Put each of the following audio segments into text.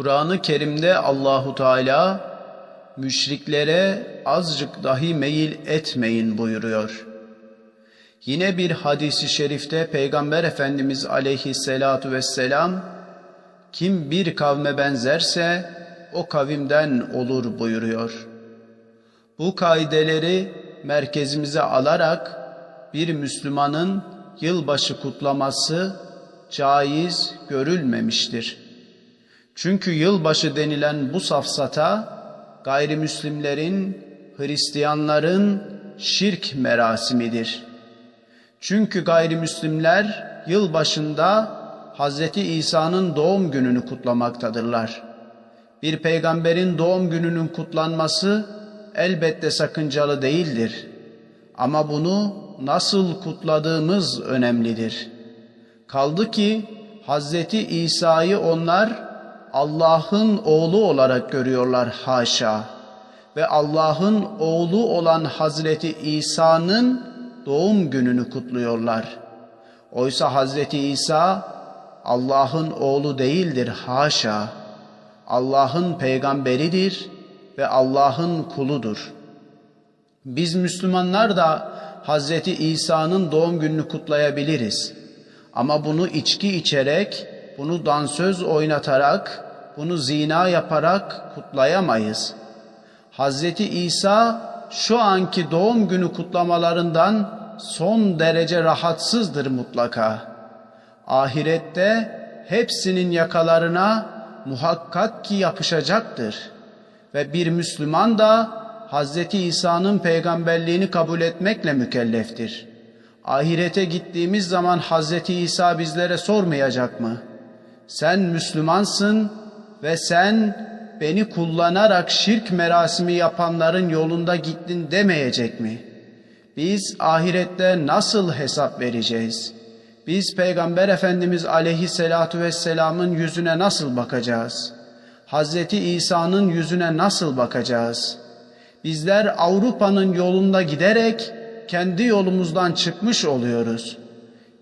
Kur'an-ı Kerim'de Allahu Teala müşriklere azıcık dahi meyil etmeyin buyuruyor. Yine bir hadisi şerifte Peygamber Efendimiz aleyhisselatu vesselam kim bir kavme benzerse o kavimden olur buyuruyor. Bu kaideleri merkezimize alarak bir Müslümanın yılbaşı kutlaması caiz görülmemiştir. Çünkü yılbaşı denilen bu safsata gayrimüslimlerin, Hristiyanların şirk merasimidir. Çünkü gayrimüslimler yılbaşında Hz. İsa'nın doğum gününü kutlamaktadırlar. Bir peygamberin doğum gününün kutlanması elbette sakıncalı değildir. Ama bunu nasıl kutladığımız önemlidir. Kaldı ki Hz. İsa'yı onlar Allah'ın oğlu olarak görüyorlar haşa. Ve Allah'ın oğlu olan Hazreti İsa'nın doğum gününü kutluyorlar. Oysa Hazreti İsa Allah'ın oğlu değildir haşa. Allah'ın peygamberidir ve Allah'ın kuludur. Biz Müslümanlar da Hazreti İsa'nın doğum gününü kutlayabiliriz. Ama bunu içki içerek, bunu dansöz oynatarak, bunu zina yaparak kutlayamayız. Hazreti İsa şu anki doğum günü kutlamalarından son derece rahatsızdır mutlaka. Ahirette hepsinin yakalarına muhakkak ki yapışacaktır. Ve bir Müslüman da Hazreti İsa'nın peygamberliğini kabul etmekle mükelleftir. Ahirete gittiğimiz zaman Hazreti İsa bizlere sormayacak mı? Sen Müslümansın ve sen beni kullanarak şirk merasimi yapanların yolunda gittin demeyecek mi? Biz ahirette nasıl hesap vereceğiz? Biz Peygamber Efendimiz aleyhissalatu vesselamın yüzüne nasıl bakacağız? Hazreti İsa'nın yüzüne nasıl bakacağız? Bizler Avrupa'nın yolunda giderek kendi yolumuzdan çıkmış oluyoruz.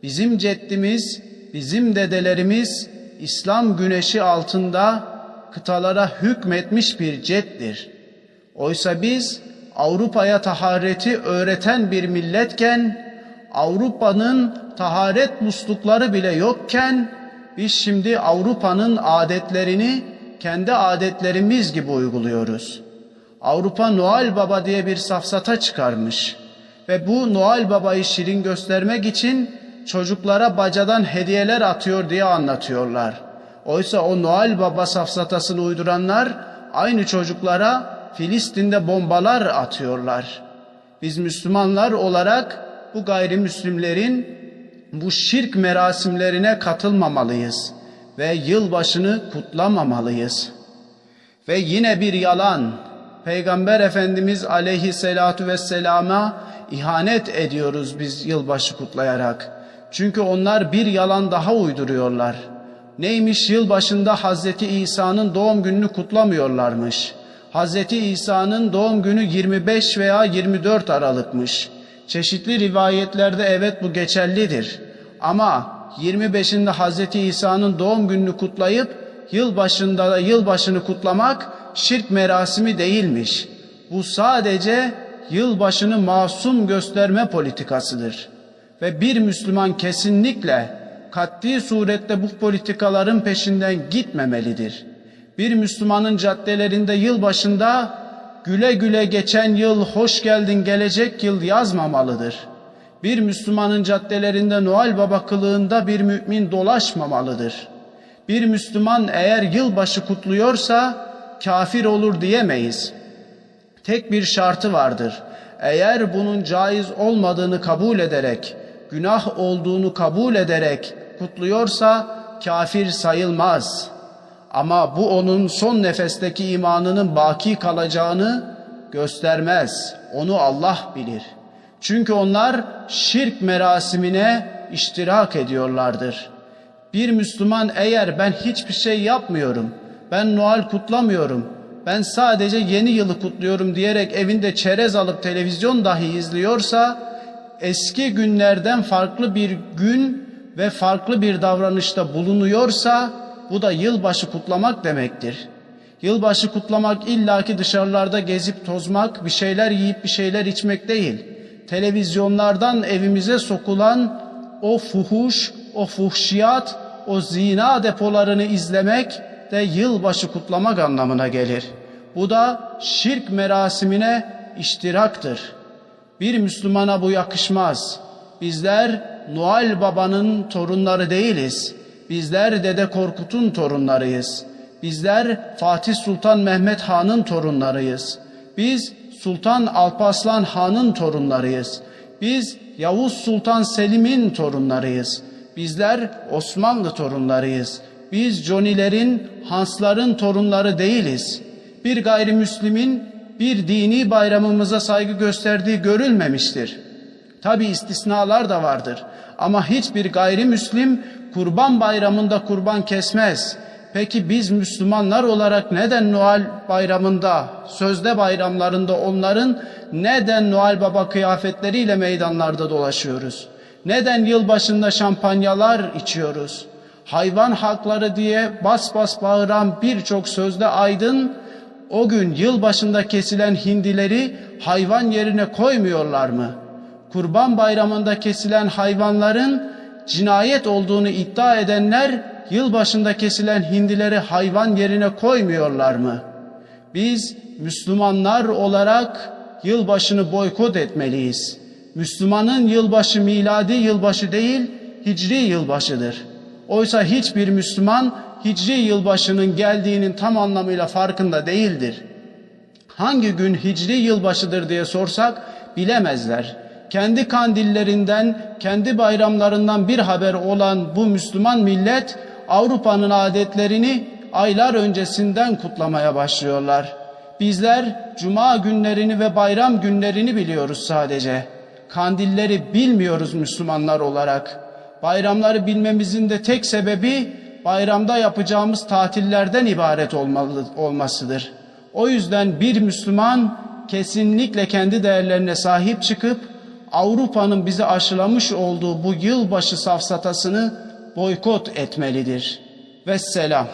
Bizim ceddimiz, bizim dedelerimiz İslam güneşi altında kıtalara hükmetmiş bir cettir. Oysa biz Avrupa'ya tahareti öğreten bir milletken Avrupa'nın taharet muslukları bile yokken biz şimdi Avrupa'nın adetlerini kendi adetlerimiz gibi uyguluyoruz. Avrupa Noel Baba diye bir safsata çıkarmış ve bu Noel Baba'yı şirin göstermek için çocuklara bacadan hediyeler atıyor diye anlatıyorlar. Oysa o Noel Baba safsatasını uyduranlar aynı çocuklara Filistin'de bombalar atıyorlar. Biz Müslümanlar olarak bu gayrimüslimlerin bu şirk merasimlerine katılmamalıyız ve yılbaşını kutlamamalıyız. Ve yine bir yalan, Peygamber Efendimiz aleyhisselatu vesselama ihanet ediyoruz biz yılbaşı kutlayarak. Çünkü onlar bir yalan daha uyduruyorlar. Neymiş yılbaşında Hazreti İsa'nın doğum gününü kutlamıyorlarmış. Hazreti İsa'nın doğum günü 25 veya 24 Aralık'mış. Çeşitli rivayetlerde evet bu geçerlidir. Ama 25'inde Hazreti İsa'nın doğum gününü kutlayıp yılbaşında da yılbaşını kutlamak şirk merasimi değilmiş. Bu sadece yılbaşını masum gösterme politikasıdır. Ve bir Müslüman kesinlikle katli surette bu politikaların peşinden gitmemelidir. Bir Müslümanın caddelerinde yılbaşında güle güle geçen yıl hoş geldin gelecek yıl yazmamalıdır. Bir Müslümanın caddelerinde Noel Baba kılığında bir mümin dolaşmamalıdır. Bir Müslüman eğer yılbaşı kutluyorsa kafir olur diyemeyiz. Tek bir şartı vardır. Eğer bunun caiz olmadığını kabul ederek, günah olduğunu kabul ederek kutluyorsa kafir sayılmaz.'' Ama bu onun son nefesteki imanının baki kalacağını göstermez. Onu Allah bilir. Çünkü onlar şirk merasimine iştirak ediyorlardır. Bir Müslüman eğer ben hiçbir şey yapmıyorum, ben Noel kutlamıyorum, ben sadece yeni yılı kutluyorum diyerek evinde çerez alıp televizyon dahi izliyorsa, eski günlerden farklı bir gün ve farklı bir davranışta bulunuyorsa, bu da yılbaşı kutlamak demektir. Yılbaşı kutlamak illaki dışarılarda gezip tozmak, bir şeyler yiyip bir şeyler içmek değil. Televizyonlardan evimize sokulan o fuhuş, o fuhşiyat, o zina depolarını izlemek de yılbaşı kutlamak anlamına gelir. Bu da şirk merasimine iştiraktır. Bir Müslümana bu yakışmaz. Bizler Noel Baba'nın torunları değiliz. Bizler Dede Korkut'un torunlarıyız. Bizler Fatih Sultan Mehmet Han'ın torunlarıyız. Biz Sultan Alparslan Han'ın torunlarıyız. Biz Yavuz Sultan Selim'in torunlarıyız. Bizler Osmanlı torunlarıyız. Biz Jonilerin, Hansların torunları değiliz. Bir gayrimüslimin bir dini bayramımıza saygı gösterdiği görülmemiştir. Tabi istisnalar da vardır. Ama hiçbir gayrimüslim kurban bayramında kurban kesmez. Peki biz Müslümanlar olarak neden Noel bayramında, sözde bayramlarında onların neden Noel Baba kıyafetleriyle meydanlarda dolaşıyoruz? Neden yılbaşında şampanyalar içiyoruz? Hayvan hakları diye bas bas bağıran birçok sözde aydın o gün yılbaşında kesilen hindileri hayvan yerine koymuyorlar mı? Kurban bayramında kesilen hayvanların cinayet olduğunu iddia edenler yılbaşında kesilen hindileri hayvan yerine koymuyorlar mı? Biz Müslümanlar olarak yılbaşını boykot etmeliyiz. Müslümanın yılbaşı miladi yılbaşı değil, hicri yılbaşıdır. Oysa hiçbir Müslüman hicri yılbaşının geldiğinin tam anlamıyla farkında değildir. Hangi gün hicri yılbaşıdır diye sorsak bilemezler. Kendi kandillerinden, kendi bayramlarından bir haber olan bu Müslüman millet Avrupa'nın adetlerini aylar öncesinden kutlamaya başlıyorlar. Bizler cuma günlerini ve bayram günlerini biliyoruz sadece. Kandilleri bilmiyoruz Müslümanlar olarak. Bayramları bilmemizin de tek sebebi bayramda yapacağımız tatillerden ibaret olmalı, olmasıdır. O yüzden bir Müslüman kesinlikle kendi değerlerine sahip çıkıp Avrupa'nın bize aşılamış olduğu bu yılbaşı safsatasını boykot etmelidir. Vesselam.